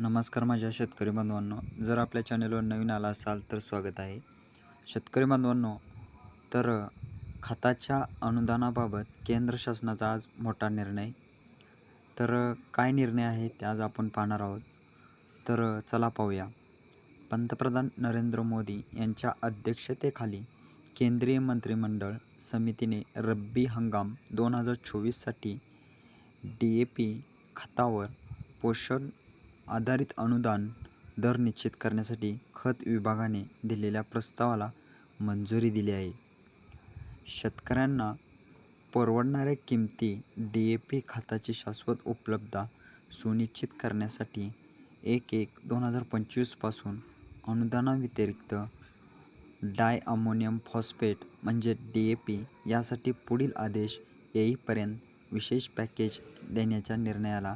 नमस्कार माझ्या शेतकरी बांधवांनो जर आपल्या चॅनलवर नवीन आला असाल तर स्वागत आहे. शेतकरी बांधवांनो तर खताच्या अनुदानाबाबत केंद्र शासनाचा आज मोठा निर्णय. तर काय निर्णय आहे ते आज आपण पाहणार आहोत. तर चला पाहूया. पंतप्रधान नरेंद्र मोदी यांच्या अध्यक्षतेखाली केंद्रीय मंत्रिमंडळ समितीने रब्बी हंगाम दोन हजार चोवीससाठी डी ए पी खतावर पोषण आधारित अनुदान दर निश्चित करण्यासाठी खत विभागाने दिलेल्या प्रस्तावाला मंजुरी दिली आहे. शेतकऱ्यांना परवडणाऱ्या किमती डी ए पी खताची शाश्वत उपलब्धता सुनिश्चित करण्यासाठी एक एक दोन हजार पंचवीसपासून अनुदानाव्यतिरिक्त डाय अमोनियम फॉस्फेट म्हणजे डी ए पी यासाठी पुढील आदेश येईपर्यंत विशेष पॅकेज देण्याच्या निर्णयाला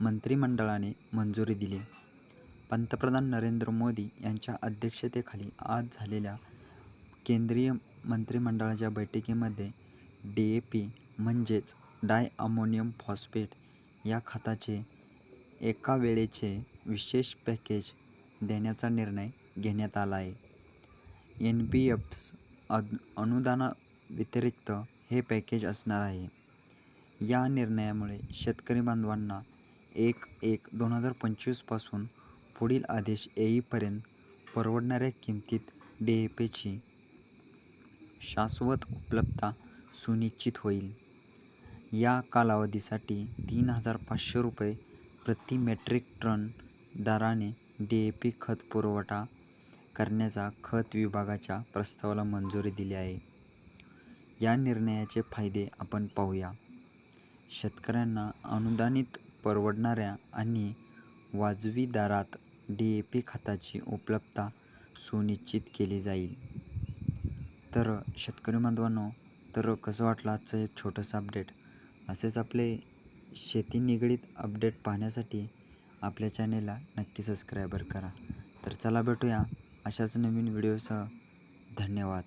मंत्रिमंडळाने मंजुरी दिली. पंतप्रधान नरेंद्र मोदी यांच्या अध्यक्षतेखाली आज झालेल्या केंद्रीय मंत्रिमंडळाच्या बैठकीमध्ये डी ए पी म्हणजेच डाय अमोनियम फॉस्फेट या खताचे एका वेळेचे विशेष पॅकेज देण्याचा निर्णय घेण्यात आला आहे. एन बी एफ्स अद अनुदानाव्यतिरिक्त हे पॅकेज असणार आहे. या निर्णयामुळे शेतकरी बांधवांना एक एक दोन हजार पंचवीसपासून पुढील आदेश येईपर्यंत परवडणाऱ्या किमतीत डी ए पीची शाश्वत उपलब्धता सुनिश्चित होईल. या कालावधीसाठी तीन हजार पाचशे रुपये प्रति मेट्रिक टन दराने डी ए पी खत पुरवठा करण्याचा खत विभागाच्या प्रस्तावाला मंजुरी दिली आहे. या निर्णयाचे फायदे आपण पाहूया. शेतकऱ्यांना अनुदानित परवडणाऱ्या आणि वाजवी दरात डी ए पी खताची उपलब्धता सुनिश्चित केली जाईल. तर शेतकरी बांधवांनो तर कसं वाटलं आजचं एक छोटंसं अपडेट असेच आपले शेती निगडीत अपडेट पाहण्यासाठी आपल्या चॅनेलला नक्की सबस्क्रायबर करा. तर चला भेटूया अशाच नवीन व्हिडिओसह धन्यवाद.